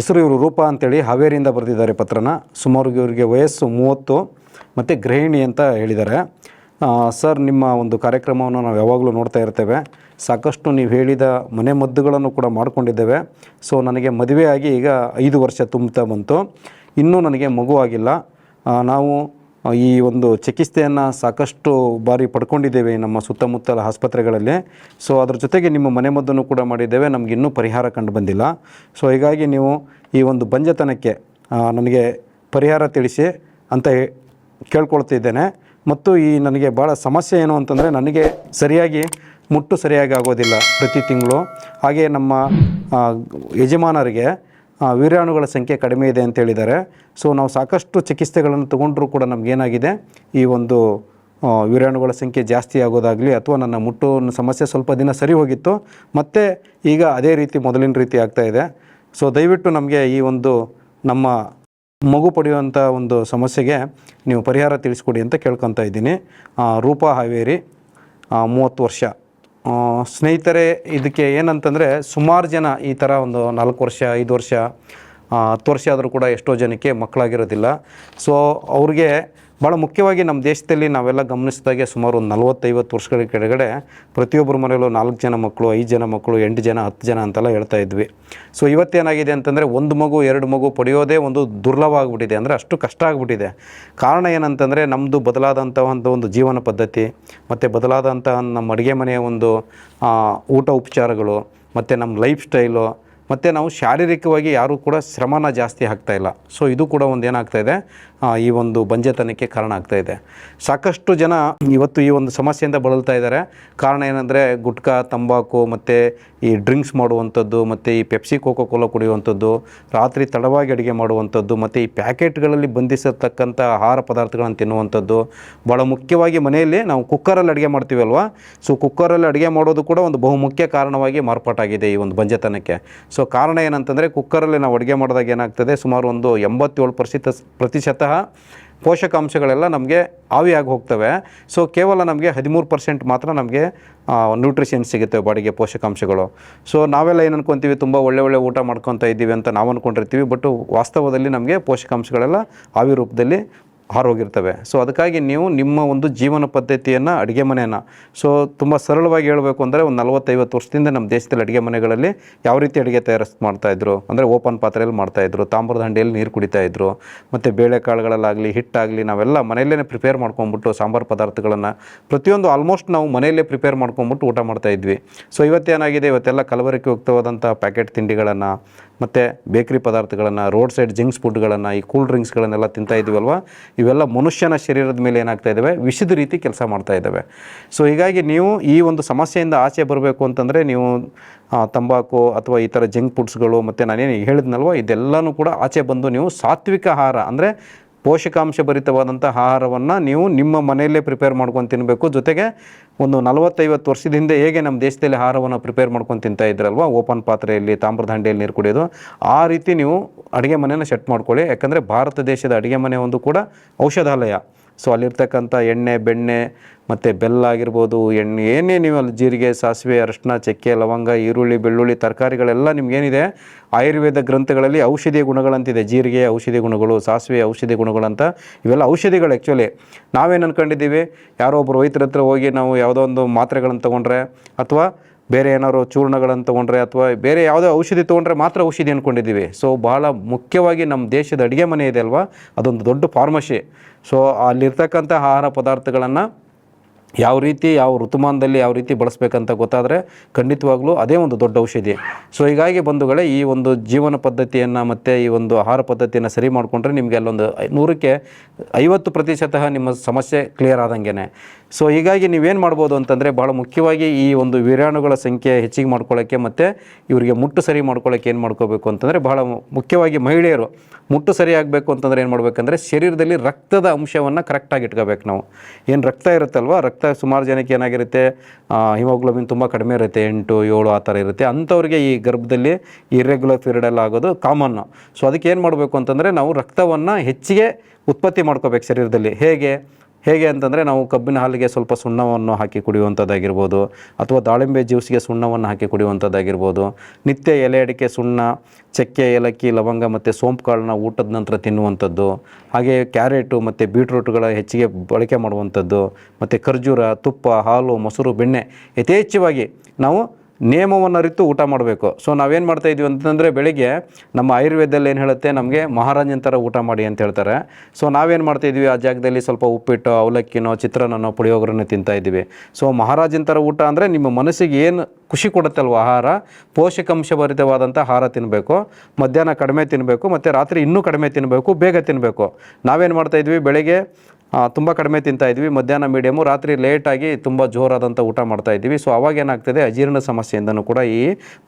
ಹೆಸರು ಇವರು ರೂಪ ಅಂತೇಳಿ ಹಾವೇರಿಯಿಂದ ಬರೆದಿದ್ದಾರೆ ಪತ್ರನ. ಸುಮಾರು ಇವರಿಗೆ ವಯಸ್ಸು ಮೂವತ್ತು ಮತ್ತು ಗೃಹಿಣಿ ಅಂತ ಹೇಳಿದ್ದಾರೆ. ಸರ್, ನಿಮ್ಮ ಒಂದು ಕಾರ್ಯಕ್ರಮವನ್ನು ನಾವು ಯಾವಾಗಲೂ ನೋಡ್ತಾ ಇರ್ತೇವೆ. ಸಾಕಷ್ಟು ನೀವು ಹೇಳಿದ ಮನೆ ಮದ್ದುಗಳನ್ನು ಕೂಡ ಮಾಡಿಕೊಂಡಿದ್ದೇವೆ. ಸೊ, ನನಗೆ ಮದುವೆ ಆಗಿ ಈಗ ಐದು ವರ್ಷ ತುಂಬುತ್ತಾ ಬಂತು. ಇನ್ನೂ ನನಗೆ ಮಗು ಆಗಿಲ್ಲ. ನಾವು ಈ ಒಂದು ಚಿಕಿತ್ಸೆಯನ್ನು ಸಾಕಷ್ಟು ಬಾರಿ ಪಡ್ಕೊಂಡಿದ್ದೇವೆ ನಮ್ಮ ಸುತ್ತಮುತ್ತಲ ಆಸ್ಪತ್ರೆಗಳಲ್ಲಿ. ಸೊ ಅದರ ಜೊತೆಗೆ ನಿಮ್ಮ ಮನೆಮದ್ದನ್ನು ಕೂಡ ಮಾಡಿದ್ದೇವೆ. ನಮಗೆ ಇನ್ನೂ ಪರಿಹಾರ ಕಂಡು ಬಂದಿಲ್ಲ. ಸೊ ಹೀಗಾಗಿ ನೀವು ಈ ಒಂದು ಬಂಜತನಕ್ಕೆ ನನಗೆ ಪರಿಹಾರ ತಿಳಿಸಿ ಅಂತ ಕೇಳ್ಕೊಳ್ತಿದ್ದೇನೆ ಮತ್ತು ಈ ನನಗೆ ಭಾಳ ಸಮಸ್ಯೆ ಏನು ಅಂತಂದರೆ, ನನಗೆ ಸರಿಯಾಗಿ ಮುಟ್ಟು ಸರಿಯಾಗಿ ಆಗೋದಿಲ್ಲ ಪ್ರತಿ ತಿಂಗಳು. ಹಾಗೆ ನಮ್ಮ ಯಜಮಾನರಿಗೆ ಆ, ವೀರ್ಯಾಣುಗಳ ಸಂಖ್ಯೆ ಕಡಿಮೆ ಇದೆ ಅಂತ ಹೇಳಿದ್ದಾರೆ. ಸೊ ನಾವು ಸಾಕಷ್ಟು ಚಿಕಿತ್ಸೆಗಳನ್ನು ತಗೊಂಡ್ರೂ ಕೂಡ ನಮಗೇನಾಗಿದೆ ಈ ಒಂದು ವೀರಾಣುಗಳ ಸಂಖ್ಯೆ ಜಾಸ್ತಿ ಆಗೋದಾಗಲಿ ಅಥವಾ ನನ್ನ ಮುಟ್ಟು ಸಮಸ್ಯೆ ಸ್ವಲ್ಪ ದಿನ ಸರಿ ಹೋಗಿತ್ತು ಮತ್ತು ಈಗ ಅದೇ ರೀತಿ ಮೊದಲಿನ ರೀತಿ ಆಗ್ತಾ ಇದೆ. ಸೊ ದಯವಿಟ್ಟು ನಮಗೆ ಈ ಒಂದು ನಮ್ಮ ಮಗು ಪಡೆಯುವಂಥ ಒಂದು ಸಮಸ್ಯೆಗೆ ನೀವು ಪರಿಹಾರ ತಿಳಿಸ್ಕೊಡಿ ಅಂತ ಕೇಳ್ಕೊತಾ ಇದ್ದೀನಿ. ರೂಪಾ ಹಾವೇರಿ ಮೂವತ್ತು ವರ್ಷ. ಸ್ನೇಹಿತರೆ, ಇದಕ್ಕೆ ಏನಂತಂದರೆ ಸುಮಾರು ಜನ ಈ ಥರ ಒಂದು ನಾಲ್ಕು ವರ್ಷ, ಐದು ವರ್ಷ ಹತ್ತು ವರ್ಷ ಆದರೂ ಕೂಡ ಎಷ್ಟೋ ಜನಕ್ಕೆ ಮಕ್ಕಳಾಗಿರೋದಿಲ್ಲ. ಸೊ ಅವ್ರಿಗೆ ಭಾಳ ಮುಖ್ಯವಾಗಿ ನಮ್ಮ ದೇಶದಲ್ಲಿ ನಾವೆಲ್ಲ ಗಮನಿಸಿದಾಗೆ ಸುಮಾರು ಒಂದು ನಲವತ್ತೈವತ್ತು ವರ್ಷಗಳ ಕೆಳಗಡೆ ಪ್ರತಿಯೊಬ್ಬರ ಮನೆಯಲ್ಲೂ ನಾಲ್ಕು ಜನ ಮಕ್ಕಳು, ಐದು ಜನ ಮಕ್ಕಳು, ಎಂಟು ಜನ, ಹತ್ತು ಜನ ಅಂತೆಲ್ಲ ಹೇಳ್ತಾ ಇದ್ವಿ. ಸೊ ಇವತ್ತೇನಾಗಿದೆ ಅಂತಂದರೆ ಒಂದು ಮಗು, ಎರಡು ಮಗು ಪಡೆಯೋದೇ ಒಂದು ದುರ್ಲಭ ಆಗಿಬಿಟ್ಟಿದೆ ಅಂದರೆ ಅಷ್ಟು ಕಷ್ಟ ಆಗಿಬಿಟ್ಟಿದೆ. ಕಾರಣ ಏನಂತಂದರೆ ನಮ್ಮದು ಬದಲಾದಂಥ ಒಂದು ಒಂದು ಜೀವನ ಪದ್ಧತಿ, ಮತ್ತು ಬದಲಾದಂತಹ ನಮ್ಮ ಅಡುಗೆ ಮನೆಯ ಒಂದು ಊಟ ಉಪಚಾರಗಳು, ಮತ್ತು ನಮ್ಮ ಲೈಫ್ ಸ್ಟೈಲು ಮತ್ತು ನಾವು ಶಾರೀರಿಕವಾಗಿ ಯಾರೂ ಕೂಡ ಶ್ರಮನ ಜಾಸ್ತಿ ಆಗ್ತಾ ಇಲ್ಲ. ಸೊ ಇದು ಕೂಡ ಒಂದು ಏನಾಗ್ತಾ ಇದೆ? ಈ ಒಂದು ಬಂಜೆತನಕ್ಕೆ ಕಾರಣ ಆಗ್ತಾ ಇದೆ. ಸಾಕಷ್ಟು ಜನ ಇವತ್ತು ಈ ಒಂದು ಸಮಸ್ಯೆಯಿಂದ ಬಳಲ್ತಾ ಇದ್ದಾರೆ. ಕಾರಣ ಏನಂದರೆ, ಗುಟ್ಕಾ, ತಂಬಾಕು ಮತ್ತು ಈ ಡ್ರಿಂಕ್ಸ್ ಮಾಡುವಂಥದ್ದು, ಮತ್ತು ಈ ಪೆಪ್ಸಿ ಕೋಕೋ ಕೋಲಾ ಕುಡಿಯುವಂಥದ್ದು, ರಾತ್ರಿ ತಡವಾಗಿ ಅಡುಗೆ ಮಾಡುವಂಥದ್ದು, ಮತ್ತು ಈ ಪ್ಯಾಕೆಟ್ಗಳಲ್ಲಿ ಬಂಧಿಸಿರ್ತಕ್ಕಂಥ ಆಹಾರ ಪದಾರ್ಥಗಳನ್ನು ತಿನ್ನುವಂಥದ್ದು ಭಾಳ ಮುಖ್ಯವಾಗಿ ಮನೆಯಲ್ಲಿ ನಾವು ಕುಕ್ಕರಲ್ಲಿ ಅಡುಗೆ ಮಾಡ್ತೀವಲ್ವ ಸೊ ಕುಕ್ಕರಲ್ಲಿ ಅಡುಗೆ ಮಾಡೋದು ಕೂಡ ಒಂದು ಬಹುಮುಖ್ಯ ಕಾರಣವಾಗಿ ಮಾರ್ಪಾಟಾಗಿದೆ ಈ ಒಂದು ಬಂಜೆತನಕ್ಕೆ. ಸೊ ಕಾರಣ ಏನಂತಂದರೆ ಕುಕ್ಕರಲ್ಲಿ ನಾವು ಅಡುಗೆ ಮಾಡಿದಾಗ ಏನಾಗ್ತದೆ ಸುಮಾರು ಒಂದು ಎಂಬತ್ತೇಳು ಪ್ರತಿಶತ ಪ್ರತಿಶತ ಪೋಷಕಾಂಶಗಳೆಲ್ಲ ನಮಗೆ ಆವಿಯಾಗಿ ಹೋಗ್ತವೆ. ಸೊ ಕೇವಲ ನಮಗೆ ಹದಿಮೂರು ಪರ್ಸೆಂಟ್ ಮಾತ್ರ ನಮಗೆ ನ್ಯೂಟ್ರಿಷನ್ ಸಿಗುತ್ತೆ ಬಾಡಿಗೆ ಪೋಷಕಾಂಶಗಳು. ಸೊ ನಾವೆಲ್ಲ ಏನು ಅನ್ಕೊತೀವಿ, ತುಂಬ ಒಳ್ಳೆ ಒಳ್ಳೆ ಊಟ ಮಾಡ್ಕೊತಾ ಇದ್ದೀವಿ ಅಂತ ನಾವು ಅಂದ್ಕೊಂಡಿರ್ತೀವಿ ಬಟ್ ವಾಸ್ತವದಲ್ಲಿ ನಮಗೆ ಪೋಷಕಾಂಶಗಳೆಲ್ಲ ಆವಿ ರೂಪದಲ್ಲಿ ಹಾರೋಗಿರ್ತವೆ. ಸೊ ಅದಕ್ಕಾಗಿ ನೀವು ನಿಮ್ಮ ಒಂದು ಜೀವನ ಪದ್ಧತಿಯನ್ನು ಅಡುಗೆ ಮನೆಯನ್ನು ಸೊ ತುಂಬ ಸರಳವಾಗಿ ಹೇಳಬೇಕು ಅಂದರೆ ಒಂದು ನಲವತ್ತೈವತ್ತು ವರ್ಷದಿಂದ ನಮ್ಮ ದೇಶದಲ್ಲಿ ಅಡುಗೆ ಮನೆಗಳಲ್ಲಿ ಯಾವ ರೀತಿ ಅಡುಗೆ ತಯಾರಿಸ್, ಮಾಡ್ತಾಯಿದ್ರು? ಅಂದರೆ ಓಪನ್ ಪಾತ್ರೆಯಲ್ಲಿ ಮಾಡ್ತಾಯಿದ್ರು, ತಾಮ್ರದ ಹಂಡಿಯಲ್ಲಿ ನೀರು ಕುಡಿತಾ ಇದ್ರು ಮತ್ತು ಬೇಳೆಕಾಳುಗಳಲ್ಲಾಗಲಿ ಹಿಟ್ಟಾಗಲಿ ನಾವೆಲ್ಲ ಮನೆಯಲ್ಲೇ ಪ್ರಿಪೇರ್ ಮಾಡ್ಕೊಂಬಿಟ್ಟು ಸಾಂಬಾರು ಪದಾರ್ಥಗಳನ್ನು ಪ್ರತಿಯೊಂದು ಆಲ್ಮೋಸ್ಟ್ ನಾವು ಮನೆಯಲ್ಲೇ ಪ್ರಿಪೇರ್ ಮಾಡ್ಕೊಂಬಿಟ್ಟು ಊಟ ಮಾಡ್ತಾಯಿದ್ವಿ. ಸೊ ಇವತ್ತೇನಾಗಿದೆ? ಇವತ್ತೆಲ್ಲ ಕಲಬೆರಕೆ ಯುಕ್ತವಾದಂಥ ಪ್ಯಾಕೆಟ್ ತಿಂಡಿಗಳನ್ನು, ಮತ್ತು ಬೇಕ್ರಿ ಪದಾರ್ಥಗಳನ್ನು ರೋಡ್ ಸೈಡ್ ಜಿಂಕ್ಸ್ ಫುಡ್ಗಳನ್ನು ಈ ಕೂಲ್ ಡ್ರಿಂಕ್ಸ್ಗಳನ್ನೆಲ್ಲ ತಿಂತಾಯಿದ್ವಿ ಇದ್ದೀವಲ್ವ ಇವೆಲ್ಲ ಮನುಷ್ಯನ ಶರೀರದ ಮೇಲೆ ಏನಾಗ್ತಾ ಇದ್ದಾವೆ? ವಿಷದ ರೀತಿ ಕೆಲಸ ಮಾಡ್ತಾ ಇದ್ದಾವೆ. ಸೊ ಹೀಗಾಗಿ ನೀವು ಈ ಒಂದು ಸಮಸ್ಯೆಯಿಂದ ಆಚೆ ಬರಬೇಕು ಅಂತಂದರೆ ನೀವು ತಂಬಾಕು ಅಥವಾ ಈ ಥರ ಜಂಕ್ ಫುಡ್ಸ್ಗಳು ಮತ್ತು ನಾನೇನು ಹೇಳಿದ್ನಲ್ವ? ಇದೆಲ್ಲನೂ ಕೂಡ ಆಚೆ ಬಂದು ನೀವು ಸಾತ್ವಿಕ ಆಹಾರ ಅಂದರೆ ಪೋಷಕಾಂಶ ಭರಿತವಾದಂಥ ಆಹಾರವನ್ನು ನೀವು ನಿಮ್ಮ ಮನೆಯಲ್ಲೇ ಪ್ರಿಪೇರ್ ಮಾಡ್ಕೊಂಡು ತಿನ್ನಬೇಕು ಜೊತೆಗೆ ಒಂದು ನಲವತ್ತೈವತ್ತು ವರ್ಷದ ಹಿಂದೆ ಹೇಗೆ ನಮ್ಮ ದೇಶದಲ್ಲಿ ಆಹಾರವನ್ನು ಪ್ರಿಪೇರ್ ಮಾಡ್ಕೊಂಡು ತಿಂತಾ ಇದ್ರಲ್ವ? ಓಪನ್ ಪಾತ್ರೆಯಲ್ಲಿ ತಾಮ್ರದ ಹಂಡೆಯಲ್ಲಿ ನೀರು ಕುಡಿಯೋದು. ಆ ರೀತಿ ನೀವು ಅಡುಗೆ ಮನೆಯನ್ನು ಸೆಟ್ ಮಾಡ್ಕೊಳ್ಳಿ. ಯಾಕಂದರೆ ಭಾರತ ದೇಶದ ಅಡುಗೆ ಮನೆ ಒಂದು ಕೂಡ ಔಷಧಾಲಯ. ಸೊ ಅಲ್ಲಿರ್ತಕ್ಕಂಥ ಎಣ್ಣೆ, ಬೆಣ್ಣೆ ಮತ್ತು ಬೆಲ್ಲ ಆಗಿರ್ಬೋದು, ಎಣ್ಣೆ, ಏನೇ ನೀವು ಅಲ್ಲಿ ಜೀರಿಗೆ, ಸಾಸಿವೆ, ಅರಶಿನ, ಚಕ್ಕೆ, ಲವಂಗ, ಈರುಳ್ಳಿ, ಬೆಳ್ಳುಳ್ಳಿ, ತರಕಾರಿಗಳೆಲ್ಲ ನಿಮ್ಗೇನಿದೆ ಆಯುರ್ವೇದ ಗ್ರಂಥಗಳಲ್ಲಿ ಔಷಧೀಯ ಗುಣಗಳಂತಿದೆ. ಜೀರಿಗೆ ಔಷಧಿ ಗುಣಗಳು, ಸಾಸಿವೆ ಔಷಧಿ ಗುಣಗಳಂತ ಇವೆಲ್ಲ ಔಷಧಿಗಳು ಆ್ಯಕ್ಚುಲಿ ನಾವೇನು ಅಂದ್ಕೊಂಡಿದ್ದೀವಿ ಯಾರೋ ಒಬ್ಬರು ವೈದ್ಯರ ಹತ್ರ ಹೋಗಿ ನಾವು ಯಾವುದೋ ಒಂದು ಮಾತ್ರೆಗಳನ್ನು ತೊಗೊಂಡ್ರೆ ಅಥವಾ ಬೇರೆ ಏನಾದ್ರು ಚೂರ್ಣಗಳನ್ನು ತೊಗೊಂಡ್ರೆ ಅಥವಾ ಬೇರೆ ಯಾವುದೇ ಔಷಧಿ ತೊಗೊಂಡ್ರೆ ಮಾತ್ರ ಔಷಧಿ ಅಂದ್ಕೊಂಡಿದ್ದೀವಿ ಸೊ ಭಾಳ ಮುಖ್ಯವಾಗಿ ನಮ್ಮ ದೇಶದ ಅಡುಗೆ ಮನೆ ಇದೆ ಅಲ್ವಾ? ಅದೊಂದು ದೊಡ್ಡ ಫಾರ್ಮಸಿ ಸೊ ಅಲ್ಲಿರ್ತಕ್ಕಂಥ ಆಹಾರ ಪದಾರ್ಥಗಳನ್ನು ಯಾವ ರೀತಿ, ಯಾವ ಋತುಮಾನದಲ್ಲಿ ಯಾವ ರೀತಿ ಬಳಸಬೇಕಂತ ಗೊತ್ತಾದರೆ ಖಂಡಿತವಾಗ್ಲೂ ಅದೇ ಒಂದು ದೊಡ್ಡ ಔಷಧಿ. ಸೊ ಹೀಗಾಗಿ ಬಂಧುಗಳೇ, ಈ ಒಂದು ಜೀವನ ಪದ್ಧತಿಯನ್ನು ಮತ್ತು ಈ ಒಂದು ಆಹಾರ ಪದ್ಧತಿಯನ್ನು ಸರಿ ಮಾಡಿಕೊಂಡ್ರೆ ನಿಮಗೆ ಅಲ್ಲೊಂದು ನೂರಕ್ಕೆ ಐವತ್ತು ಪ್ರತಿಶತ ನಿಮ್ಮ ಸಮಸ್ಯೆ ಕ್ಲಿಯರ್ ಆದಂಗೆ ಸೊ ಹೀಗಾಗಿ ನೀವೇನು ಮಾಡ್ಬೋದು ಅಂತಂದರೆ ಭಾಳ ಮುಖ್ಯವಾಗಿ ಈ ಒಂದು ವೀರಾಣುಗಳ ಸಂಖ್ಯೆ ಹೆಚ್ಚಿಗೆ ಮಾಡ್ಕೊಳ್ಳೋಕ್ಕೆ ಮತ್ತು ಇವರಿಗೆ ಮುಟ್ಟು ಸರಿ ಮಾಡ್ಕೊಳ್ಳೋಕ್ಕೆ ಏನು ಮಾಡ್ಕೋಬೇಕು ಅಂತಂದರೆ ಬಹಳ ಮುಖ್ಯವಾಗಿ ಮಹಿಳೆಯರು ಮುಟ್ಟು ಸರಿ ಆಗಬೇಕು ಅಂತಂದರೆ ಏನು ಮಾಡಬೇಕಂದ್ರೆ ಶರೀರದಲ್ಲಿ ರಕ್ತದ ಅಂಶವನ್ನು ಕರೆಕ್ಟಾಗಿ ಇಟ್ಕೋಬೇಕು ನಾವು. ಏನು ರಕ್ತ ಇರುತ್ತಲ್ವ? ರಕ್ತ ಸುಮಾರು ಜನಕ್ಕೆ ಏನಾಗಿರುತ್ತೆ? ಹಿಮೋಗ್ಲೋಬಿನ್ ತುಂಬ ಕಡಿಮೆ ಇರುತ್ತೆ, ಎಂಟು, ಏಳು ಆ ಥರ ಇರುತ್ತೆ. ಅಂಥವ್ರಿಗೆ ಈ ಗರ್ಭದಲ್ಲಿ ಇರೆಗ್ಯುಲರ್ ಪೀರಿಯಡ್ ಎಲ್ಲ ಆಗೋದು ಕಾಮನ್ನು ಸೊ ಅದಕ್ಕೆ ಏನು ಮಾಡಬೇಕು ಅಂತಂದರೆ ನಾವು ರಕ್ತವನ್ನು ಹೆಚ್ಚಿಗೆ ಉತ್ಪತ್ತಿ ಮಾಡ್ಕೋಬೇಕು ಶರೀರದಲ್ಲಿ. ಹೇಗೆ? ಹೇಗೆ ಅಂತಂದರೆ ನಾವು ಕಬ್ಬಿನ ಹಾಲಿಗೆ ಸ್ವಲ್ಪ ಸುಣ್ಣವನ್ನು ಹಾಕಿ ಕುಡಿಯುವಂಥದ್ದಾಗಿರ್ಬೋದು, ಅಥವಾ ದಾಳಿಂಬೆ ಜ್ಯೂಸ್ಗೆ ಸುಣ್ಣವನ್ನು ಹಾಕಿ ಕುಡಿಯುವಂಥದ್ದಾಗಿರ್ಬೋದು, ನಿತ್ಯ ಎಲೆ ಅಡಿಕೆ ಸುಣ್ಣ, ಚಕ್ಕೆ, ಏಲಕ್ಕಿ, ಲವಂಗ ಮತ್ತು ಸೋಂಪು ಕಾಳನ್ನ ಊಟದ ನಂತರ ತಿನ್ನುವಂಥದ್ದು, ಹಾಗೆ ಕ್ಯಾರೆಟು ಮತ್ತು ಬೀಟ್ರೂಟ್ಗಳ ಹೆಚ್ಚಿಗೆ ಬಳಕೆ ಮಾಡುವಂಥದ್ದು, ಮತ್ತು ಖರ್ಜೂರ, ತುಪ್ಪ, ಹಾಲು, ಮೊಸರು, ಬೆಣ್ಣೆ ಯಥೇಚ್ಛವಾಗಿ ನಾವು ನಿಯಮವನ್ನು ಅರಿತು ಊಟ ಮಾಡಬೇಕು. ಸೊ ನಾವೇನು ಮಾಡ್ತಾ ಇದ್ದೀವಿ ಅಂತಂದರೆ ಬೆಳಿಗ್ಗೆ ನಮ್ಮ ಆಯುರ್ವೇದದಲ್ಲಿ ಏನು ಹೇಳುತ್ತೆ, ನಮಗೆ ಮಹಾರಾಜನ ಥರ ಊಟ ಮಾಡಿ ಅಂತ ಹೇಳ್ತಾರೆ. ಸೊ ನಾವೇನು ಮಾಡ್ತಾ ಇದ್ವಿ, ಆ ಜಾಗದಲ್ಲಿ ಸ್ವಲ್ಪ ಉಪ್ಪಿಟ್ಟು, ಅವಲಕ್ಕಿನೋ, ಚಿತ್ರಾನ್ನನೋ ಪುಳಿಯೋಗರನ್ನು ತಿಂತಾ ಇದ್ದೀವಿ ಸೊ ಮಹಾರಾಜನ ಥರ ಊಟ ಅಂದರೆ ನಿಮ್ಮ ಮನಸ್ಸಿಗೆ ಏನು ಖುಷಿ ಕೊಡುತ್ತಲ್ವ ಆಹಾರ? ಪೋಷಕಾಂಶಭರಿತವಾದಂಥ ಆಹಾರ ತಿನ್ನಬೇಕು ಮಧ್ಯಾಹ್ನ ಕಡಿಮೆ ತಿನ್ನಬೇಕು ಮತ್ತು ರಾತ್ರಿ ಇನ್ನೂ ಕಡಿಮೆ ತಿನ್ನಬೇಕು ಬೇಗ ತಿನ್ನಬೇಕು ನಾವೇನು ಮಾಡ್ತಾ ಇದ್ವಿ, ಬೆಳಗ್ಗೆ ತುಂಬ ಕಡಿಮೆ ತಿಂತಾ ಇದ್ವಿ. ಮಧ್ಯಾಹ್ನ ಮೀಡಿಯಮು ರಾತ್ರಿ ಲೇಟಾಗಿ ತುಂಬ ಜೋರಾದಂಥ ಊಟ ಮಾಡ್ತಾ ಇದ್ದೀವಿ ಸೊ ಅವಾಗೇನಾಗ್ತದೆ ಅಜೀರ್ಣ ಸಮಸ್ಯೆಯಿಂದನೂ ಕೂಡ ಈ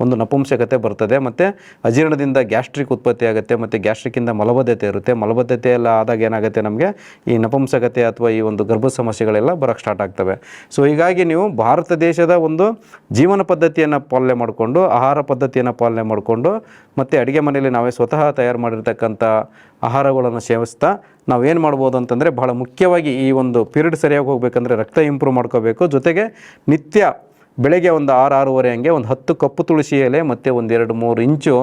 ಒಂದು ನಪುಂಸಕತೆ ಬರ್ತದೆ. ಮತ್ತು ಅಜೀರ್ಣದಿಂದ ಗ್ಯಾಸ್ಟ್ರಿಕ್ ಉತ್ಪತ್ತಿ ಆಗುತ್ತೆ, ಮತ್ತು ಗ್ಯಾಸ್ಟ್ರಿಕ್ಕಿಂದ ಮಲಬದ್ಧತೆ ಇರುತ್ತೆ. ಮಲಬದ್ಧತೆ ಎಲ್ಲ ಆದಾಗ ಏನಾಗುತ್ತೆ ನಮಗೆ, ಈ ನಪುಂಸಕತೆ ಅಥವಾ ಈ ಒಂದು ಗರ್ಭ ಸಮಸ್ಯೆಗಳೆಲ್ಲ ಬರೋಕ್ಕೆ ಸ್ಟಾರ್ಟ್ ಆಗ್ತವೆ. ಸೊ ಹೀಗಾಗಿ ನೀವು ಭಾರತ ದೇಶದ ಒಂದು ಜೀವನ ಪದ್ಧತಿಯನ್ನು ಪಾಲನೆ ಮಾಡಿಕೊಂಡು, ಆಹಾರ ಪದ್ಧತಿಯನ್ನು ಪಾಲನೆ ಮಾಡಿಕೊಂಡು, ಮತ್ತು ಅಡುಗೆ ಮನೆಯಲ್ಲಿ ನಾವೇ ಸ್ವತಃ ತಯಾರು ಮಾಡಿರ್ತಕ್ಕಂಥ ಆಹಾರಗಳನ್ನು ಸೇವಿಸ್ತಾ ನಾವು ಏನು ಮಾಡ್ಬೋದು ಅಂತಂದರೆ ಬಹಳ ಮುಖ್ಯವಾಗಿ ಈ ಒಂದು ಪೀರಿಯಡ್ ಸರಿಯಾಗಿ ಹೋಗಬೇಕಂದ್ರೆ ರಕ್ತ ಇಂಪ್ರೂವ್ ಮಾಡ್ಕೋಬೇಕು. ಜೊತೆಗೆ ನಿತ್ಯ ಬೆಳಗ್ಗೆ ಒಂದು ಆರು, ಆರೂವರೆ ಹಂಗೆ ಒಂದು ಹತ್ತು ಕಪ್ಪು ತುಳಸಿ ಎಲೆ ಮತ್ತು ಒಂದು ಎರಡು, ಮೂರು ಇಂಚು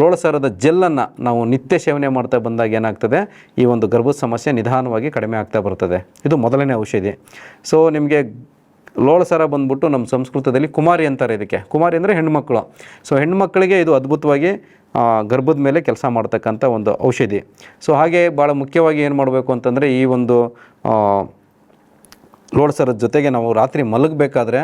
ಲೋಳಸಾರದ ಜೆಲ್ಲನ್ನು ನಾವು ನಿತ್ಯ ಸೇವನೆ ಮಾಡ್ತಾ ಬಂದಾಗ ಏನಾಗ್ತದೆ? ಈ ಒಂದು ಗರ್ಭದ ಸಮಸ್ಯೆ ನಿಧಾನವಾಗಿ ಕಡಿಮೆ ಆಗ್ತಾ ಬರ್ತದೆ. ಇದು ಮೊದಲನೇ ಔಷಧಿ. ಸೊ ನಿಮಗೆ ಲೋಳಸರ ಬಂದ್ಬಿಟ್ಟು ನಮ್ಮ ಸಂಸ್ಕೃತದಲ್ಲಿ ಕುಮಾರಿ ಅಂತಾರೆ ಇದಕ್ಕೆ. ಕುಮಾರಿ ಅಂದರೆ ಹೆಣ್ಮಕ್ಳು ಸೊ ಹೆಣ್ಮಕ್ಳಿಗೆ ಇದು ಅದ್ಭುತವಾಗಿ ಗರ್ಭದ ಮೇಲೆ ಕೆಲಸ ಮಾಡ್ತಕ್ಕಂಥ ಒಂದು ಔಷಧಿ. ಸೊ ಹಾಗೆ ಭಾಳ ಮುಖ್ಯವಾಗಿ ಏನು ಮಾಡಬೇಕು ಅಂತಂದರೆ ಈ ಒಂದು ಲೋಡ್ಸರ ಜೊತೆಗೆ ನಾವು ರಾತ್ರಿ ಮಲಗಬೇಕಾದ್ರೆ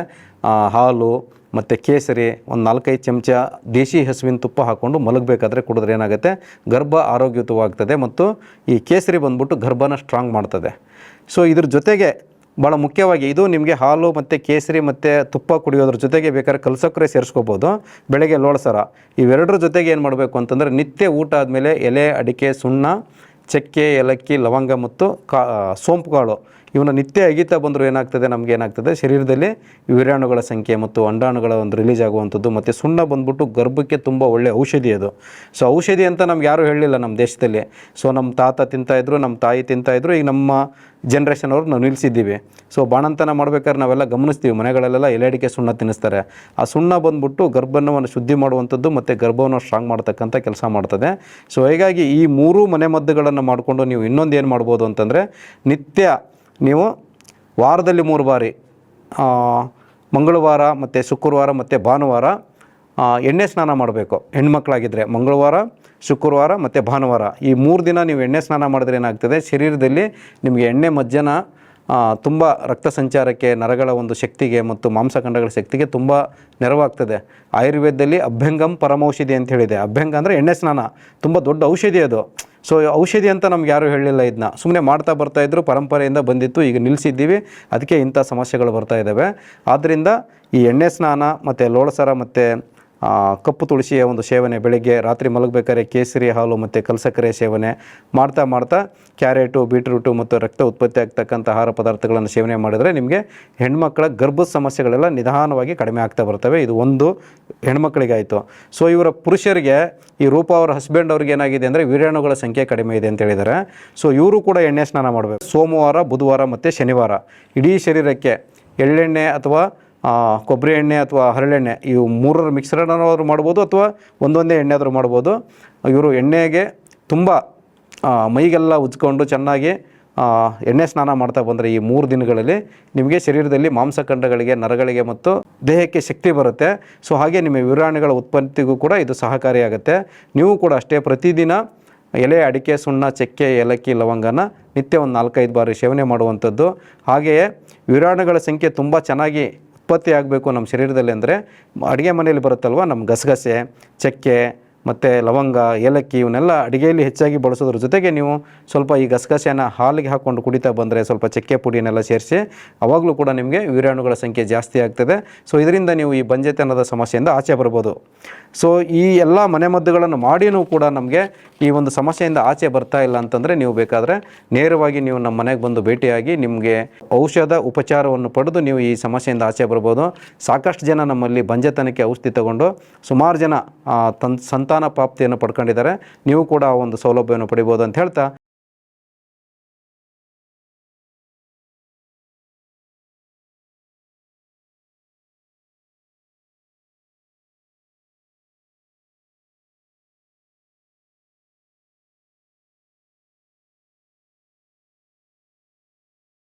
ಹಾಲು ಮತ್ತು ಕೇಸರಿ ಒಂದು ನಾಲ್ಕೈದು ಚಮಚ ದೇಶಿ ಹಸುವಿನ ತುಪ್ಪ ಹಾಕ್ಕೊಂಡು ಮಲಗಬೇಕಾದ್ರೆ ಕುಡಿದ್ರೆ ಏನಾಗುತ್ತೆ? ಗರ್ಭ ಆರೋಗ್ಯಯುತವಾಗ್ತದೆ ಮತ್ತು ಈ ಕೇಸರಿ ಬಂದ್ಬಿಟ್ಟು ಗರ್ಭನ ಸ್ಟ್ರಾಂಗ್ ಮಾಡ್ತದೆ. ಸೊ ಇದ್ರ ಜೊತೆಗೆ ಭಾಳ ಮುಖ್ಯವಾಗಿ ಇದು ನಿಮಗೆ ಹಾಲು ಮತ್ತು ಕೇಸರಿ ಮತ್ತು ತುಪ್ಪ ಕುಡಿಯೋದ್ರ ಜೊತೆಗೆ ಬೇಕಾದ್ರೆ ಕಲ್ಸಕ್ಕರೆ ಸೇರಿಸ್ಕೋಬೋದು. ಬೆಳಗ್ಗೆ ಲೋಳಸರ ಇವೆರಡರ ಜೊತೆಗೆ ಏನು ಮಾಡಬೇಕು ಅಂತಂದರೆ ನಿತ್ಯ ಊಟ ಆದಮೇಲೆ ಎಲೆ, ಅಡಿಕೆ, ಸುಣ್ಣ, ಚಕ್ಕೆ, ಏಲಕ್ಕಿ, ಲವಂಗ ಮತ್ತು ಕಾ ಸೋಂಪುಗಳು. ಇವನ್ನ ನಿತ್ಯ ಅಗಿತಾ ಬಂದರೂ ಏನಾಗ್ತದೆ? ನಮಗೆ ಏನಾಗ್ತದೆ? ಶರೀರದಲ್ಲಿ ವೀರಾಣುಗಳ ಸಂಖ್ಯೆ ಮತ್ತು ಅಂಡಾಣುಗಳ ಒಂದು ರಿಲೀಸ್ ಆಗುವಂಥದ್ದು ಮತ್ತು ಸುಣ್ಣ ಬಂದ್ಬಿಟ್ಟು ಗರ್ಭಕ್ಕೆ ತುಂಬ ಒಳ್ಳೆಯ ಔಷಧಿ ಅದು. ಸೊ ಔಷಧಿ ಅಂತ ನಮ್ಗೆ ಯಾರೂ ಹೇಳಲಿಲ್ಲ ನಮ್ಮ ದೇಶದಲ್ಲಿ. ಸೊ ನಮ್ಮ ತಾತ ತಿಂತಾಯಿದ್ರು ನಮ್ಮ ತಾಯಿ ತಿಂತಾಯಿದ್ರು ಈಗ ನಮ್ಮ ಜನ್ರೇಷನ್ ಅವ್ರು ನಾವು ನಿಲ್ಲಿಸಿದ್ದೀವಿ ಸೊ ಬಾಣಂತನ ಮಾಡ್ಬೇಕಾದ್ರೆ ನಾವೆಲ್ಲ ಗಮನಿಸ್ತೀವಿ. ಮನೆಗಳಲ್ಲೆಲ್ಲ ಎಲೆ ಅಡಿಕೆ ಸುಣ್ಣ ತಿನ್ನಿಸ್ತಾರೆ. ಆ ಸುಣ್ಣ ಬಂದ್ಬಿಟ್ಟು ಗರ್ಭವನ್ನು ಶುದ್ಧಿ ಮಾಡುವಂಥದ್ದು ಮತ್ತು ಗರ್ಭವನ್ನು ಸ್ಟ್ರಾಂಗ್ ಮಾಡ್ತಕ್ಕಂಥ ಕೆಲಸ ಮಾಡ್ತದೆ. ಸೊ ಹೀಗಾಗಿ ಈ ಮೂರೂ ಮನೆಮದ್ದುಗಳನ್ನು ಮಾಡಿಕೊಂಡು ನೀವು ಇನ್ನೊಂದು ಏನು ಮಾಡ್ಬೋದು ಅಂತಂದರೆ ನಿತ್ಯ ನೀವು ವಾರದಲ್ಲಿ ಮೂರು ಬಾರಿ ಮಂಗಳವಾರ ಮತ್ತು ಶುಕ್ರವಾರ ಮತ್ತು ಭಾನುವಾರ ಎಣ್ಣೆ ಸ್ನಾನ ಮಾಡಬೇಕು. ಹೆಣ್ಮಕ್ಳಾಗಿದ್ದರೆ ಮಂಗಳವಾರ, ಶುಕ್ರವಾರ ಮತ್ತು ಭಾನುವಾರ. ಈ ಮೂರು ದಿನ ನೀವು ಎಣ್ಣೆ ಸ್ನಾನ ಮಾಡಿದ್ರೆ ಏನಾಗ್ತದೆ? ಶರೀರದಲ್ಲಿ ನಿಮಗೆ ಎಣ್ಣೆ ಮಜ್ಜನ ತುಂಬ ರಕ್ತ ಸಂಚಾರಕ್ಕೆ ನರಗಳ ಒಂದು ಶಕ್ತಿಗೆ ಮತ್ತು ಮಾಂಸಖಂಡಗಳ ಶಕ್ತಿಗೆ ತುಂಬ ನೆರವಾಗ್ತದೆ. ಆಯುರ್ವೇದದಲ್ಲಿ ಅಭ್ಯಂಗಂ ಪರಮೌಷಧಿ ಅಂತ ಹೇಳಿದೆ. ಅಭ್ಯಂಗ ಅಂದರೆ ಎಣ್ಣೆ ಸ್ನಾನ. ತುಂಬ ದೊಡ್ಡ ಔಷಧಿ ಅದು. ಸೊ ಔಷಧಿ ಅಂತ ನಮ್ಗೆ ಯಾರು ಹೇಳಲಿಲ್ಲ ಇದನ್ನ ಸುಮ್ಮನೆ ಮಾಡ್ತಾ ಬರ್ತಾ ಇದ್ರು, ಪರಂಪರೆಯಿಂದ ಬಂದಿತ್ತು, ಈಗ ನಿಲ್ಲಿಸಿದ್ದೀವಿ ಅದಕ್ಕೆ ಇಂಥ ಸಮಸ್ಯೆಗಳು ಬರ್ತಾ ಇದ್ದಾವೆ ಆದ್ದರಿಂದ ಈ ಎಣ್ಣೆ ಸ್ನಾನ ಮತ್ತು ಲೋಳಸರ ಮತ್ತು ಕಪ್ಪು ತುಳಸಿಯ ಒಂದು ಸೇವನೆ ಬೆಳಗ್ಗೆ ರಾತ್ರಿ ಮಲಗಬೇಕಾದ್ರೆ ಕೇಸರಿ ಹಾಲು ಮತ್ತು ಕಲಸಕ್ಕರೆ ಸೇವನೆ ಮಾಡ್ತಾ ಮಾಡ್ತಾ ಕ್ಯಾರೆಟು, ಬೀಟ್ರೂಟು ಮತ್ತು ರಕ್ತ ಉತ್ಪತ್ತಿ ಆಗ್ತಕ್ಕಂಥ ಆಹಾರ ಪದಾರ್ಥಗಳನ್ನು ಸೇವನೆ ಮಾಡಿದರೆ ನಿಮಗೆ ಹೆಣ್ಮಕ್ಳ ಗರ್ಭದ ಸಮಸ್ಯೆಗಳೆಲ್ಲ ನಿಧಾನವಾಗಿ ಕಡಿಮೆ ಆಗ್ತಾ ಬರ್ತವೆ. ಇದು ಒಂದು ಹೆಣ್ಮಕ್ಳಿಗಾಯಿತು. ಸೊ ಇವರ ಪುರುಷರಿಗೆ ಈ ರೂಪ ಅವರ ಹಸ್ಬೆಂಡ್ ಅವ್ರಿಗೆ ಏನಾಗಿದೆ ಅಂದರೆ ವೀರ್ಯಾಣುಗಳ ಸಂಖ್ಯೆ ಕಡಿಮೆ ಇದೆ ಅಂತ ಹೇಳಿದ್ದಾರೆ. ಸೊ ಇವರು ಕೂಡ ಎಣ್ಣೆ ಸ್ನಾನ ಮಾಡಬೇಕು. ಸೋಮವಾರ, ಬುಧವಾರ ಮತ್ತು ಶನಿವಾರ. ಇಡೀ ಶರೀರಕ್ಕೆ ಎಳ್ಳೆಣ್ಣೆ ಅಥವಾ ಕೊಬ್ಬರಿ ಎಣ್ಣೆ ಅಥವಾ ಹರಳೆಣ್ಣೆ ಇವು ಮೂರರ ಮಿಕ್ಸರನ್ನಾದರೂ ಮಾಡ್ಬೋದು ಅಥವಾ ಒಂದೊಂದೇ ಎಣ್ಣೆ ಆದರೂ ಮಾಡ್ಬೋದು. ಇವರು ಎಣ್ಣೆಗೆ ತುಂಬ ಮೈಗೆಲ್ಲ ಉಜ್ಕೊಂಡು ಚೆನ್ನಾಗಿ ಎಣ್ಣೆ ಸ್ನಾನ ಮಾಡ್ತಾ ಬಂದರೆ ಈ ಮೂರು ದಿನಗಳಲ್ಲಿ ನಿಮಗೆ ಶರೀರದಲ್ಲಿ ಮಾಂಸಖಂಡಗಳಿಗೆ ನರಗಳಿಗೆ ಮತ್ತು ದೇಹಕ್ಕೆ ಶಕ್ತಿ ಬರುತ್ತೆ. ಸೊ, ಹಾಗೆ ನಿಮ್ಮ ವಿರಾಣಿಗಳ ಉತ್ಪತ್ತಿಗೂ ಕೂಡ ಇದು ಸಹಕಾರಿಯಾಗುತ್ತೆ. ನೀವು ಕೂಡ ಅಷ್ಟೇ ಪ್ರತಿದಿನ ಎಲೆ, ಅಡಿಕೆ, ಸುಣ್ಣ, ಚಕ್ಕೆ, ಏಲಕ್ಕಿ, ಲವಂಗನ ನಿತ್ಯ ಒಂದು ನಾಲ್ಕೈದು ಬಾರಿ ಸೇವನೆ ಮಾಡುವಂಥದ್ದು. ಹಾಗೆಯೇ ವಿರಾಣಗಳ ಸಂಖ್ಯೆ ತುಂಬ ಚೆನ್ನಾಗಿ ಉತ್ಪತ್ತಿ ಆಗಬೇಕು ನಮ್ಮ ಶರೀರದಲ್ಲಿ ಅಂದರೆ ಅಡುಗೆ ಮನೆಯಲ್ಲಿ ಬರುತ್ತಲ್ವ ನಮ್ಮ ಗಸಗಸೆ ಚಕ್ಕೆ ಮತ್ತು ಲವಂಗ, ಏಲಕ್ಕಿ ಇವನ್ನೆಲ್ಲ ಅಡುಗೆಯಲ್ಲಿ ಹೆಚ್ಚಾಗಿ ಬಳಸೋದ್ರ ಜೊತೆಗೆ ನೀವು ಸ್ವಲ್ಪ ಈ ಗಸಗಸೆಯನ್ನು ಹಾಲಿಗೆ ಹಾಕ್ಕೊಂಡು ಕುಡಿತಾ ಬಂದರೆ ಸ್ವಲ್ಪ ಚಕ್ಕೆ ಪುಡಿಯನ್ನೆಲ್ಲ ಸೇರಿಸಿ ಅವಾಗಲೂ ಕೂಡ ನಿಮಗೆ ವೀರಾಣುಗಳ ಸಂಖ್ಯೆ ಜಾಸ್ತಿ ಆಗ್ತದೆ. ಸೊ ಇದರಿಂದ ನೀವು ಈ ಬಂಜೆತನದ ಸಮಸ್ಯೆಯಿಂದ ಆಚೆ ಬರ್ಬೋದು. ಸೊ ಈ ಎಲ್ಲ ಮನೆಮದ್ದುಗಳನ್ನು ಮಾಡಿಯೂ ಕೂಡ ನಮಗೆ ಈ ಒಂದು ಸಮಸ್ಯೆಯಿಂದ ಆಚೆ ಬರ್ತಾ ಇಲ್ಲ ಅಂತಂದರೆ ನೀವು ಬೇಕಾದರೆ ನೇರವಾಗಿ ನೀವು ನಮ್ಮ ಮನೆಗೆ ಬಂದು ಭೇಟಿಯಾಗಿ ನಿಮಗೆ ಔಷಧ ಉಪಚಾರವನ್ನು ಪಡೆದು ನೀವು ಈ ಸಮಸ್ಯೆಯಿಂದ ಆಚೆ ಬರ್ಬೋದು. ಸಾಕಷ್ಟು ಜನ ನಮ್ಮಲ್ಲಿ ಬಂಜೆತನಕ್ಕೆ ಔಷಧಿ ತಗೊಂಡು ಸುಮಾರು ಜನ ತನ್ ತನ್ ಸಂತಾನ ಪ್ರಾಪ್ತಿಯನ್ನು ಪಡ್ಕೊಂಡಿದ್ದಾರೆ. ನೀವು ಕೂಡ ಆ ಒಂದು ಸೌಲಭ್ಯವನ್ನು ಪಡಿಬೋದು ಅಂತ ಹೇಳ್ತಾ